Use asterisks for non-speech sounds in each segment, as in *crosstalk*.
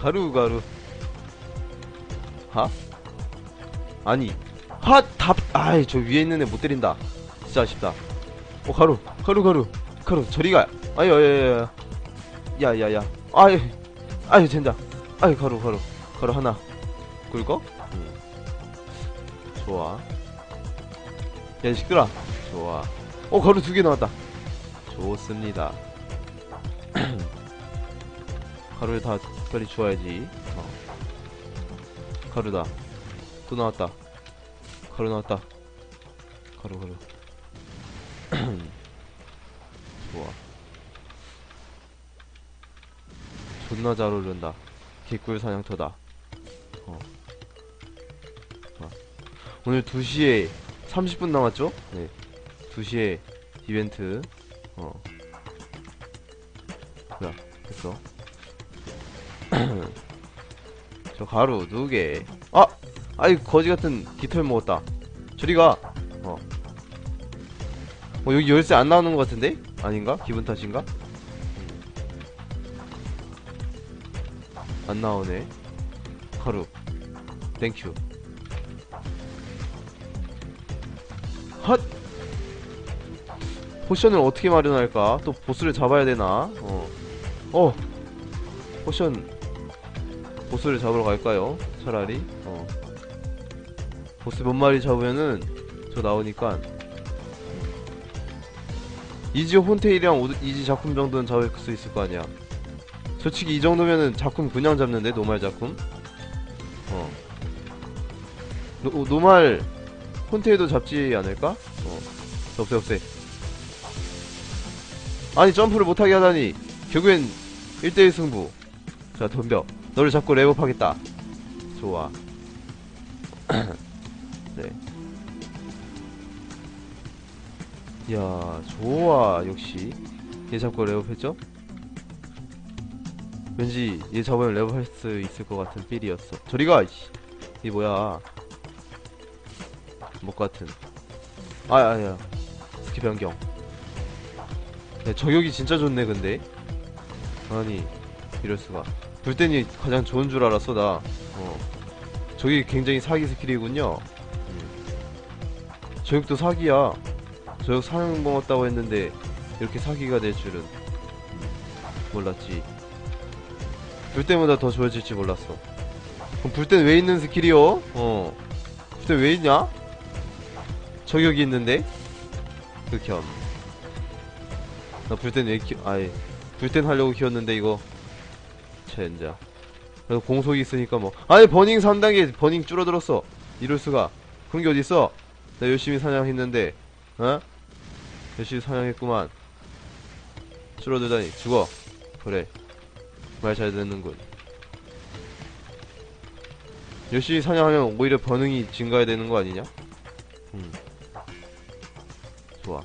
가루 가루. 하? 아니 하 답 아이 저 위에 있는 애 못 때린다. 진짜 아쉽다. 어 가루 가루 가루 가루 저리가. 아유 야야야 야야야. 아유 아유 젠장. 아유 가루 가루 가루 하나. 굵어? 응. 좋아. 야 시끄라 좋아. 어 가루 두 개 나왔다. 좋습니다 *clears throat* 가루를 다 빨리 주워야지. 어. 가루다. 또 나왔다. 가루 나왔다. 가루 가루 *clears throat* 좋아. 존나 잘 어울린다. 개꿀 사냥터다. 어. 좋아. 오늘 2시에 30분 남았죠? 네. 2시에 이벤트. 어. 뭐야? 됐어 저 가루 두개 아! 아이 거지 같은 깃털 먹었다 저리가 어. 어 여기 열쇠 안 나오는 것 같은데? 아닌가? 기분 탓인가? 음. 안 나오네 가루 땡큐 헛! 포션을 어떻게 마련할까? 또 보스를 잡아야 되나? 어. 어! 포션 보스를 잡으러 갈까요? 차라리? 어. 보스 몇 마리 잡으면은 저 나오니까. 이지 혼테일이랑 이지 작품 정도는 잡을 수 있을 거 아니야. 솔직히 이 정도면은 작품 그냥 잡는데? 노말 작품? 어. 노, 노말 혼테일도 잡지 않을까? 어. 없애 없애. 아니 점프를 못하게 하다니. 결국엔 1대1 승부. 자 덤벼 너를 잡고 랩업하겠다. 좋아. *clears throat* 네. 이야 좋아 역시. 얘 잡고 랩업했죠? 왠지 얘 잡으면 랩업할 수 있을 것 같은 필이었어. 저리가 이 뭐야? 목 같은. 아야야. 스키 변경. 야, 저격이 진짜 좋네 근데. 아니 이럴수가 불땐이 가장 좋은 줄 알았어 나. 어. 저기 굉장히 사기 스킬이군요. 음. 저격도 사기야. 저격 사용 먹었다고 했는데 이렇게 사기가 될 줄은 음, 몰랐지. 불때보다 더 좋아질지 몰랐어. 그럼 불땐 왜 있는 스킬이요? 어. 불땐 왜 있냐? 저격이 있는데? 극혐 나 불땐 왜 키... 아예 불땐 하려고 키웠는데 이거 젠장 그래서 공속이 있으니까 뭐 아니 버닝 3단계 버닝 줄어들었어 이럴수가 그런 게 어딨어 나 열심히 사냥했는데 어? 열심히 사냥했구만 줄어들다니 죽어 그래 말 잘 듣는군 열심히 사냥하면 오히려 번능이 증가해야 되는 거 아니냐? 음. 좋아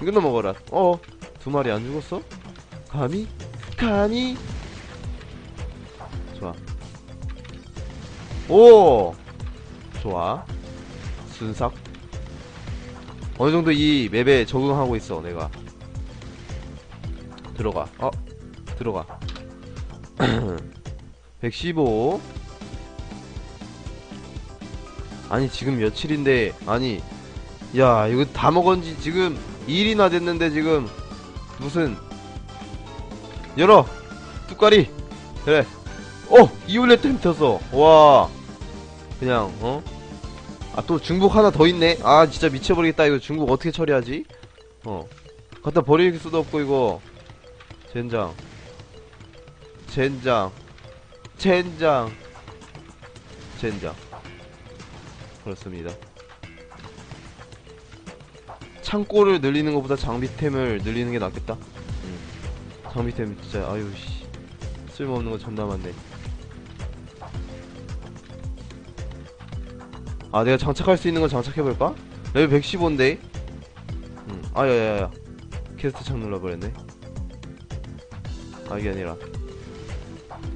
이거나 먹어라 어? 두 마리 안 죽었어? 감히? 감히? 좋아. 오! 좋아. 순삭. 어느정도 이 맵에 적응하고 있어 내가. 들어가. 어? 들어가. *clears throat* 115 아니 지금 며칠인데 아니 야 이거 다 먹은지 지금 2일이나 됐는데 지금 무슨? 열어! 뚜까리! 그래 어 이올렛 템 켰어. 와. 그냥 어? 아 또 중복 하나 더 있네. 아 진짜 미쳐버리겠다. 이거 중복 어떻게 처리하지? 어. 갖다 버릴 수도 없고 이거. 젠장. 젠장. 젠장. 젠장. 그렇습니다. 창고를 늘리는 것보다 장비템을 늘리는 게 낫겠다? 음. 장비템 진짜 아유 씨. 쓸모없는 거 존나 많네 아 내가 장착할 수 있는 걸 장착해볼까? 레벨 115인데? 음. 아야야야. 퀘스트 창 눌러버렸네. 아 이게 아니라.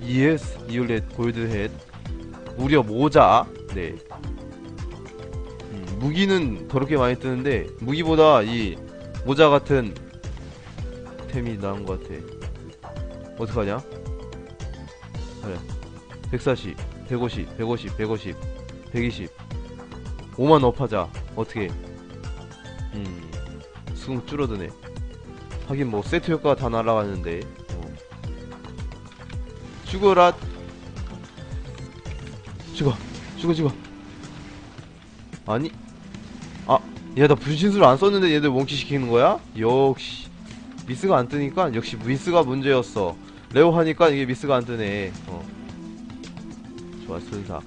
예스 이올렛 골드헤드 무려 모자. 네. 음, 무기는 더럽게 많이 뜨는데 무기보다 이 모자 같은 템이 나은 것 같아. 어떡하냐? 그래. 140 150 150 150 120 5만 업하자. 어떻게? 음 수긍 줄어드네. 하긴 뭐 세트 효과가 다 날아가는데. 어. 죽어라 죽어 죽어 죽어. 아니. 아야 나 분신술 안 썼는데 얘들 원키 시키는 거야? 역시. 미스가 안 뜨니까 역시 미스가 문제였어. 레오 하니까 이게 미스가 안 뜨네. 어. 좋아 순사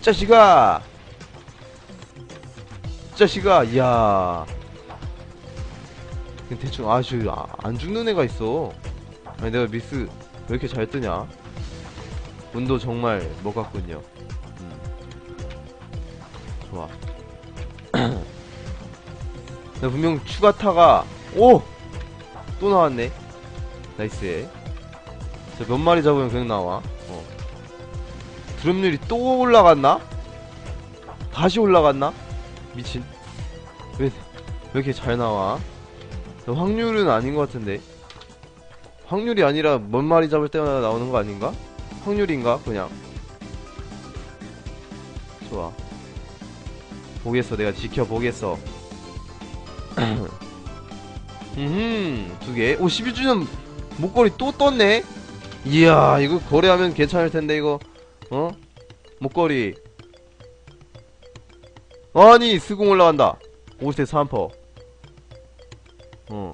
자식아! 자식아 이야 대충 아주 아, 안 죽는 애가 있어. 아니 내가 미스 왜 이렇게 잘 뜨냐? 운도 정말 뭐 같군요. 음. 좋아. *clears throat* 나 분명 추가타가 오! 또 나왔네. 나이스 자, 몇 마리 잡으면 그냥 나와 어. 드럼률이 또 올라갔나? 다시 올라갔나? 미친 왜, 왜 이렇게 잘 나와? 확률은 아닌 것 같은데 확률이 아니라 뭔 마리 잡을 때마다 나오는 거 아닌가? 확률인가? 그냥 좋아 보겠어 내가 지켜보겠어 *clears throat* 음, 두개 오 12주년 목걸이 또 떴네 이야 이거 거래하면 괜찮을 텐데 이거 어? 목걸이 아니 스공 올라간다 5세 3퍼 어.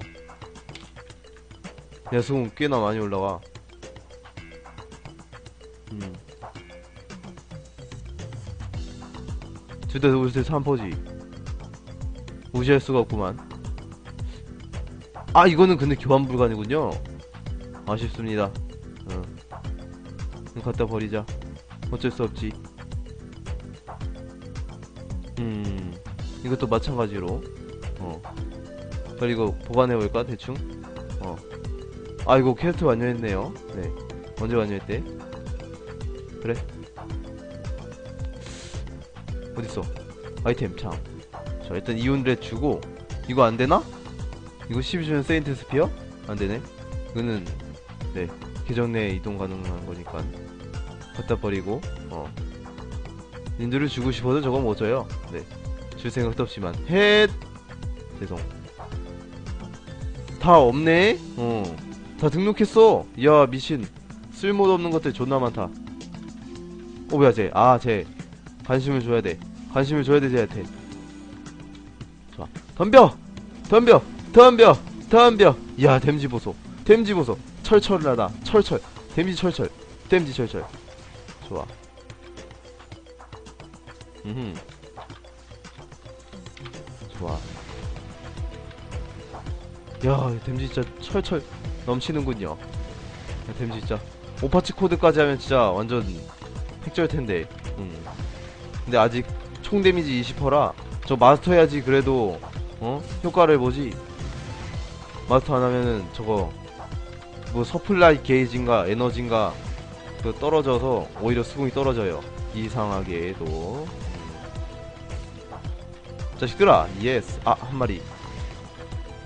야, 수공 꽤나 많이 올라가. 음. 둘다 올세 3퍼지. 무시할 수가 없구만. 아, 이거는 근데 교환 불가이군요. 아쉽습니다. 어. 그럼 갖다 버리자. 어쩔 수 없지. 음. 이것도 마찬가지로. 어. 빨리 이거 보관해볼까, 대충? 어. 아이고 캐스트 완료했네요 네 언제 완료했대? 그래 어딨어 아이템 창자 일단 이온렛 주고 이거 안되나? 이거 12주년 세인트 스피어? 안되네 이거는 네 계정 내에 이동 가능한 거니까 갖다 버리고 어 닌들을 주고 싶어도 저거 못 줘요 네줄 생각도 없지만 헷 죄송 다 없네 어다 등록했어. 야 미친. 쓸모도 없는 것들 존나 많다. 어 뭐야 쟤. 아 쟤. 관심을 줘야 돼. 관심을 줘야 돼 쟤한테. 좋아. 덤벼. 덤벼. 덤벼. 덤벼. 야 댐지 보소. 댐지 보소. 철철하다. 철철. 댐지 철철. 댐지 철철. 좋아. 음. 좋아. 야, 댐지 진짜 철철 넘치는군요. 야, 댐지 진짜 오파치 코드까지 하면 진짜 완전 핵절 텐데. 음. 근데 아직 총 데미지 20%라 저 마스터 해야지 그래도 어 효과를 보지. 마스터 안 하면은 저거 뭐 서플라이 게이지인가 에너지인가 그 떨어져서 오히려 수긍이 떨어져요. 이상하게도. 자식들아, 예스. 아, 한 마리.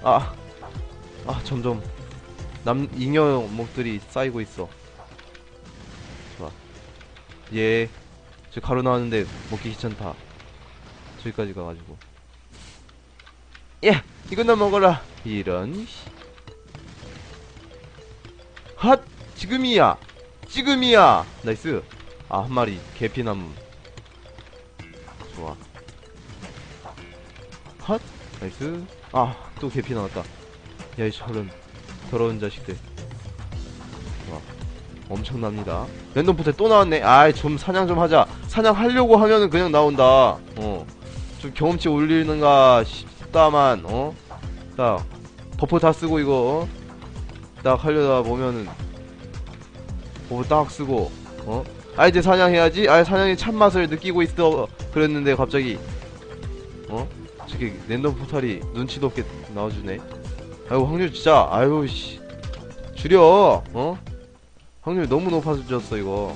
아, 아, 점점 남 잉여목들이 쌓이고 있어. 좋아. 예. 저 가루 나왔는데 먹기 귀찮다. 저기까지 가가지고. 예, 이건 나 먹어라. 이런. 핫, 지금이야. 지금이야. 나이스. 아, 한 마리 계피나무. 좋아. 핫, 나이스. 아, 또 계피 나왔다. 야, 이 저런. 더러운 자식들. 와, 엄청납니다. 랜덤 포탈 또 나왔네. 아이, 좀 사냥 좀 하자. 사냥하려고 하면은 그냥 나온다. 어. 좀 경험치 올리는가 싶다만, 어? 딱, 버프 다 쓰고 이거, 어? 딱 하려다 보면은, 버프 딱 쓰고, 어? 아, 이제 사냥해야지? 아, 사냥의 참맛을 느끼고 있어. 그랬는데 갑자기, 어? 저기 랜덤 포탈이 눈치도 없게 나와주네. 아이고 확률 진짜 아유 씨 줄여 어? 확률 너무 높아졌어 이거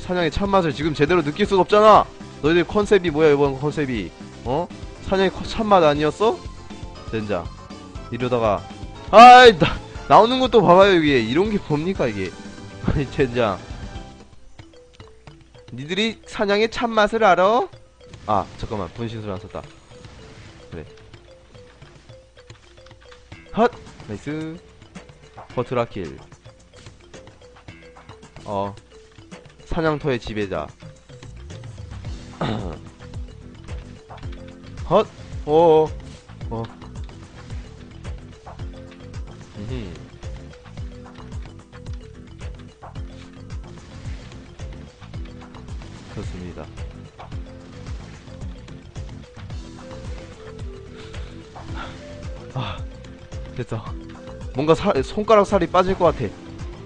사냥의 참맛을 지금 제대로 느낄 수가 없잖아 너희들 컨셉이 뭐야 이번 컨셉이 어? 사냥의 컨- 참맛 아니었어? 젠장 이러다가 아이 나 나오는 것도 봐봐요 이게. 이런 게 뭡니까 이게? *laughs* 아니 젠장. 니들이 사냥의 참맛을 알아? 아 잠깐만. 분신술 안 썼다. 그래. 헛! 나이스. 버트라킬. 어. 사냥터의 지배자. *clears throat* 헛! 어어 어 음흠. 좋습니다. 아, 됐어. 뭔가 살, 손가락 살이 빠질 것 같아.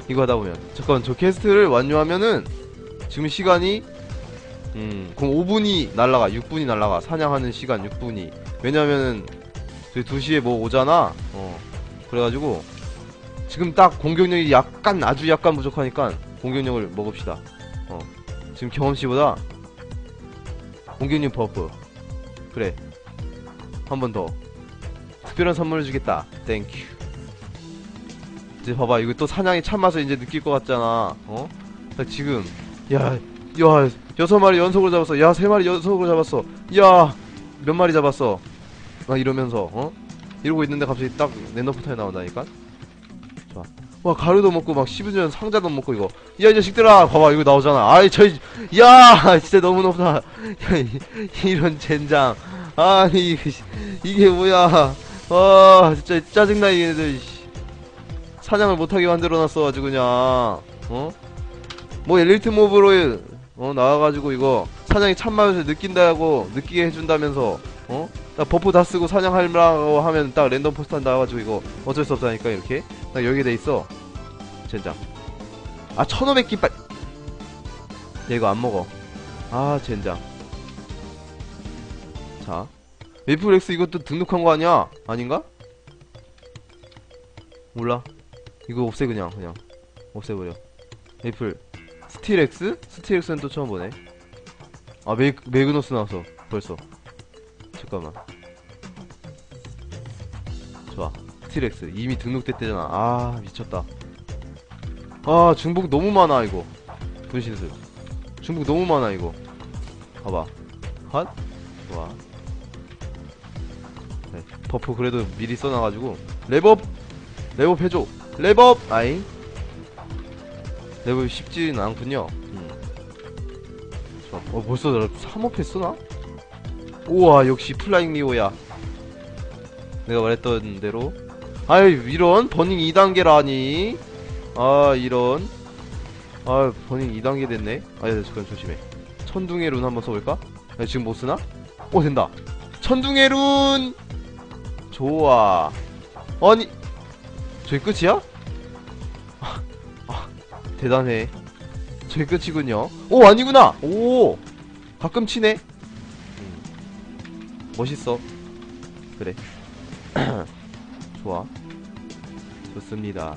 이거 하다 보면. 잠깐, 저 퀘스트를 완료하면은, 지금 시간이, 음, 그럼 5분이 날라가, 6분이 날라가. 사냥하는 시간 6분이. 왜냐면은, 저희 2시에 뭐 오잖아? 어. 그래가지고, 지금 딱 공격력이 약간, 아주 약간 부족하니까, 공격력을 먹읍시다. 어. 지금 경험치보다, 공격력 버프. 그래. 한 번 더. 특별한 선물을 주겠다. 땡큐. 이제 봐봐. 이거 또 사냥의 참맛을 이제 느낄 것 같잖아. 어? 나 지금, 야, 야, 여섯 마리 연속으로 잡았어. 야, 세 마리 연속으로 잡았어. 야, 몇 마리 잡았어. 막 이러면서, 어? 이러고 있는데 갑자기 딱 랜덤포탈이 나온다니까? 좋아. 와, 가루도 먹고 막 씹으면 상자도 먹고 이거. 야, 이 자식들아! 봐봐, 이거 나오잖아. 아이, 저, 야! 진짜 너무 높다. 야, 이- 이런 젠장. 아니, 이게, 뭐야. 아, 진짜 짜증나. 씨. 사냥을 못하게 만들어놨어, 아주 그냥. 어? 뭐, 엘리트 몹으로, 어, 나와가지고 이거, 사냥의 참맛을 느낀다고, 느끼게 해준다면서, 어? 나 버프 다 쓰고 사냥하려고 하면 딱 랜덤 포스터 나와가지고 이거, 어쩔 수 없다니까, 이렇게. 딱 여기에 돼 있어. 젠장. 아, 1500깃발. 얘 이거 안 먹어. 아, 젠장. 자. 메이플렉스 이것도 등록한 거 아니야? 아닌가? 몰라. 이거 없애 그냥 그냥 없애버려. 메이플 스틸엑스? 스틸엑스는 또 처음 보네. 아 메, 메그노스 나왔어 벌써. 잠깐만. 좋아. 스틸엑스 이미 등록됐대잖아. 아 미쳤다. 아 중복 너무 많아 이거. 분신술. 중복 너무 많아 이거. 봐봐. 핫. 좋아. 네, 버프 그래도 미리 써놔가지고 랩업 랩업 해줘 랩업 아이 랩업 쉽지는 않군요 음. 좋아. 어 벌써 3업 했어 나? 우와 역시 플라잉 리오야 내가 말했던 대로 아이 이런 버닝 2단계라니 아 이런 아 버닝 2단계 됐네 아 야 잠깐 조심해 천둥의 룬 한번 써볼까? 야, 지금 못 쓰나? 오 된다 천둥의 룬 좋아. 아니, 저기 끝이야? 아, 아, 대단해. 저기 끝이군요. 오, 아니구나! 오! 가끔 치네? 음, 멋있어. 그래. *clears throat* 좋아. 좋습니다.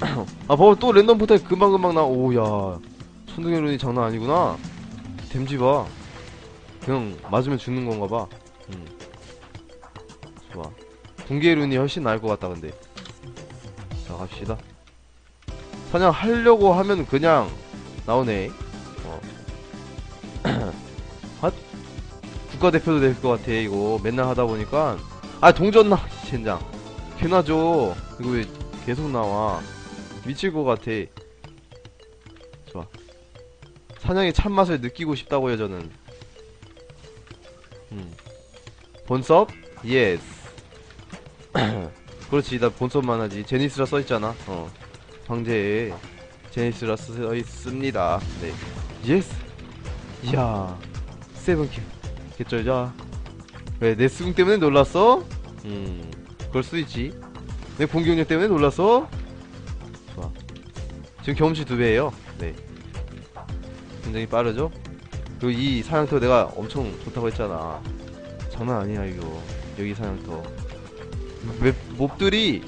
*clears throat* 아, 봐봐, 또 랜덤 포탈 금방금방 나, 오, 야. 천둥의 룬이 장난 아니구나. 댐지 봐. 그냥 맞으면 죽는 건가 봐. 음. 좋아. 붕괴룬이 훨씬 나을 것 같다, 근데. 자, 갑시다. 사냥 하려고 하면 그냥 나오네. 국가대표도 될 것 같아, 이거. 맨날 하다 보니까. 아, 동전 나, 젠장. 개나 줘. 이거 왜 계속 나와. 미칠 것 같아. 좋아. 사냥의 참맛을 느끼고 싶다고요, 저는. 음. 본섭? 예스. *clears throat* 그렇지, 나 본섭만 하지. 제니스라 써있잖아. 어. 방제에 제니스라 써있습니다. 네. 예스! 이야. 세븐킬. 개쩔자. 왜, 내 수긍 때문에 놀랐어? 음. 그럴 수 있지. 내 공격력 때문에 놀랐어? 좋아. 지금 경험치 두 배예요 네. 굉장히 빠르죠? 그리고 이 사냥터 내가 엄청 좋다고 했잖아. 장난 아니야, 이거. 여기 사냥터. 맵, 몹들이,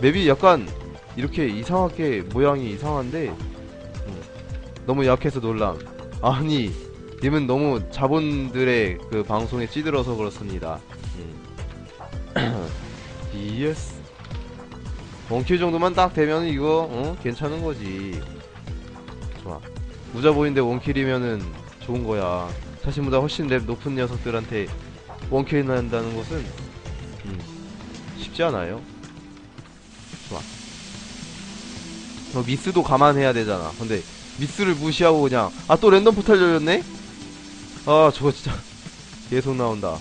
맵이 약간, 이렇게 이상하게, 모양이 이상한데, 음, 너무 약해서 놀람. 아니, 님은 너무 자본들의 그 방송에 찌들어서 그렇습니다. 음. *clears throat* 예스 원킬 정도만 딱 되면 이거 어? 괜찮은 거지. 좋아. 무자 보인데 원킬이면은 좋은 거야. 자신보다 훨씬 랩 높은 녀석들한테 원킬 난다는 것은 음, 쉽지 않아요. 좋아. 어, 미스도 감안해야 되잖아. 근데 미스를 무시하고 그냥 아 또 랜덤 포탈 열렸네 아 저거 진짜. *laughs* 계속 나온다.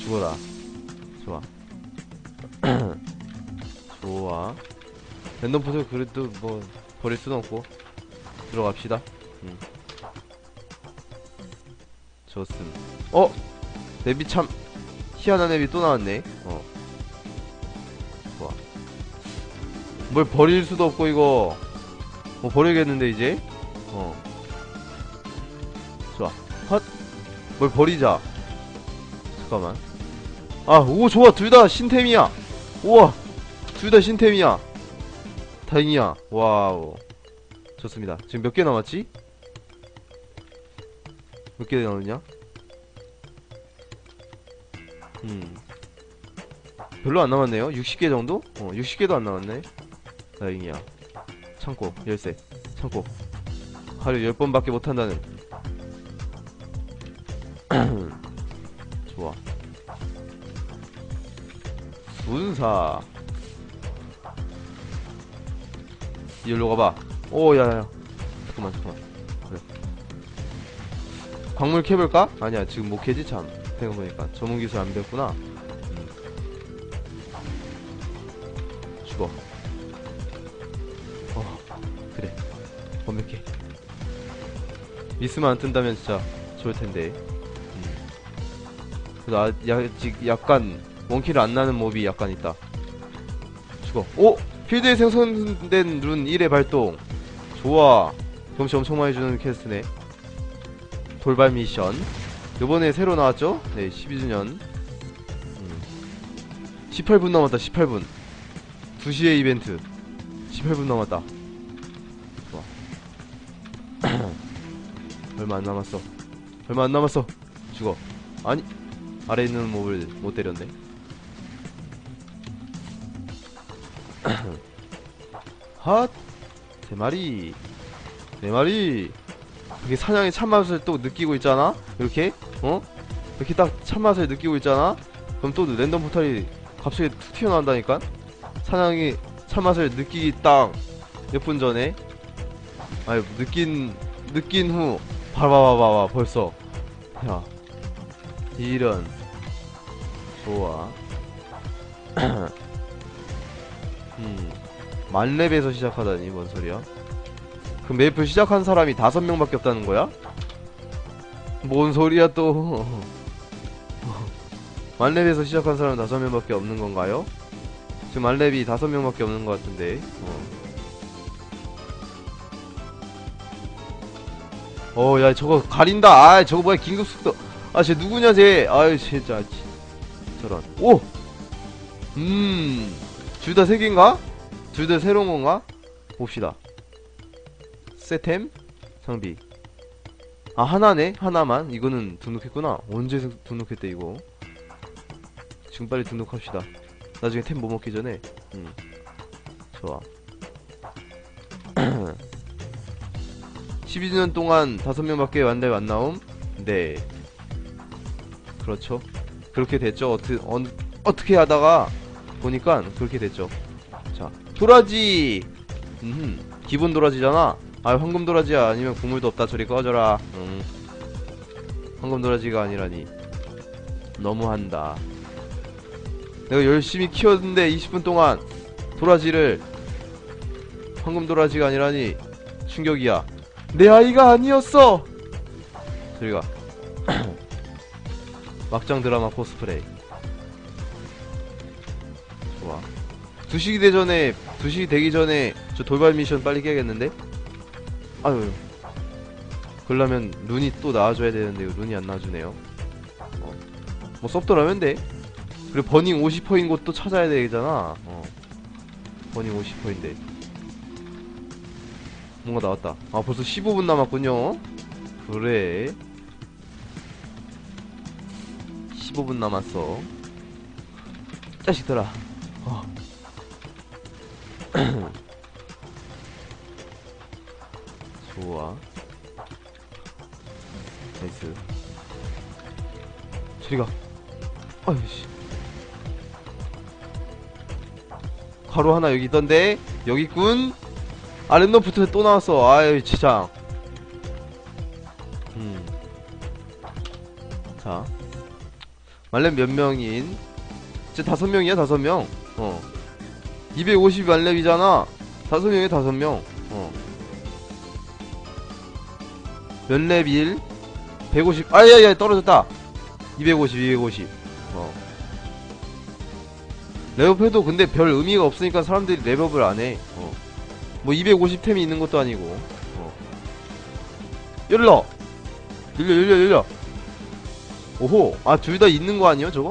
죽어라. 좋아. *clears throat* 좋아. 랜덤 포탈 그래도 뭐 버릴 수는 없고. 들어갑시다. 음. 좋습 어? 랩이 참 희한한 랩이 또 나왔네. 어. 좋아. 뭘 버릴 수도 없고 이거. 뭐 버리겠는데 이제? 어 뭘 버리자. 잠깐만. 아오 좋아. 둘 다 신템이야. 우와. 둘 다 신템이야. 다행이야. 와우. 좋습니다. 지금 몇 개 남았지? 몇 개 남았냐? 음. 별로 안 남았네요. 60개 정도? 어 60개도 안 남았네. 다행이야. 창고. 열쇠. 창고. 하루 10번밖에 못한다는 좋아. 순사. 이리로 가봐. 오 야야야. 잠깐만 잠깐만. 그래. 광물 캐볼까? 아니야 지금 못 캐지? 참. 생각해보니까. 전문기술 안 배웠구나. 음. 죽어. 어 그래. 완벽해. 미스만 안 뜬다면 진짜 좋을텐데. 음. 그래도 아, 야, 지, 약간 원킬을 안 나는 몹이 약간 있다. 죽어. 오! 필드에 생성된 룬 1의 발동. 좋아. 경험치 엄청 많이 주는 퀘스트네. 돌발 미션. 요번에 새로 나왔죠? 네 12주년. 음. 18분 남았다 18분. 2시에 이벤트. 18분 남았다. 좋아. *clears throat* 얼마 안 남았어. 얼마 안 남았어. 죽어. 아니 아래 있는 몹을 못 때렸네. *clears throat* 핫! 세 마리. 네 마리. 이렇게 사냥의 참맛을 또 느끼고 있잖아? 이렇게? 어? 이렇게 딱 참맛을 느끼고 있잖아? 그럼 또 랜덤 포탈이 갑자기 툭 튀어나온다니까? 사냥의 참맛을 느끼기 딱 몇 분 전에? 아니 느낀 느낀 후. 봐봐봐봐 벌써. 야 이런 좋아 *clears throat* 음 만렙에서 시작하다니 뭔 소리야? 그 맵을 시작한 사람이 다섯 명밖에 없다는 거야? 뭔 소리야 또? *laughs* 만렙에서 시작한 사람은 다섯 명밖에 없는 건가요? 지금 만렙이 다섯 명밖에 없는 것 같은데. 어. 야 저거 가린다. 아 저거 뭐야? 긴급 속도 아 쟤 누구냐 쟤? 아유 진짜 지- 저런. 오! 음 둘 다 세 개인가? 둘 다 새로운 건가? 봅시다. 세템? 장비. 아 하나네? 하나만? 이거는 등록했구나. 언제 등- 등록했대 이거? 지금 빨리 등록합시다. 나중에 템뭐 먹기 전에. 음. 좋아. *clears throat* 12년 동안 다섯 명밖에 완달 안 나옴? 네 그렇죠. 그렇게 됐죠. 어트, 어, 어떻게 하다가 보니까 그렇게 됐죠. 자 도라지! 음 기본 도라지잖아. 아 황금 도라지야. 아니면 국물도 없다. 저리 꺼져라. 음. 황금 도라지가 아니라니. 너무한다. 내가 열심히 키웠는데 20분 동안 도라지를 황금 도라지가 아니라니 충격이야. 내 아이가 아니었어! 저리가 막장 드라마 코스프레이 좋아. 2시 되기 전에 2시 되기 전에 저 돌발 미션 빨리 깨야겠는데? 아유. 그러려면 룬이 또 나와줘야 되는데 룬이 안 나와주네요. 어. 뭐 섭더라면 돼. 그리고 버닝 50%인 곳도 찾아야 되잖아. 어. 버닝 50%인데. 뭔가 나왔다. 아 벌써 15분 남았군요. 그래 15분 남았어 자식들아. 어. *clears throat* 좋아. 나이스. 저리 가. 아이씨. 가로 하나 여기 있던데? 여기 있군? 아, 랜덤부터 또 나왔어. 아유, 진짜. 음. 자. 말렙 몇 명인? 이제 다섯 명이야, 다섯 명. 어. 250 말렙이잖아. 다섯 명에 다섯 명. 어. 몇렙 1? 150. 아야야 떨어졌다. 250, 250. 어. 레벨도 근데 별 의미가 없으니까 사람들이 레벨을 안 해. 어. 뭐 250템이 있는 것도 아니고. 어. 열러. 열려 열려 열려. 오호. 아 둘 다 있는 거 아니에요 저거?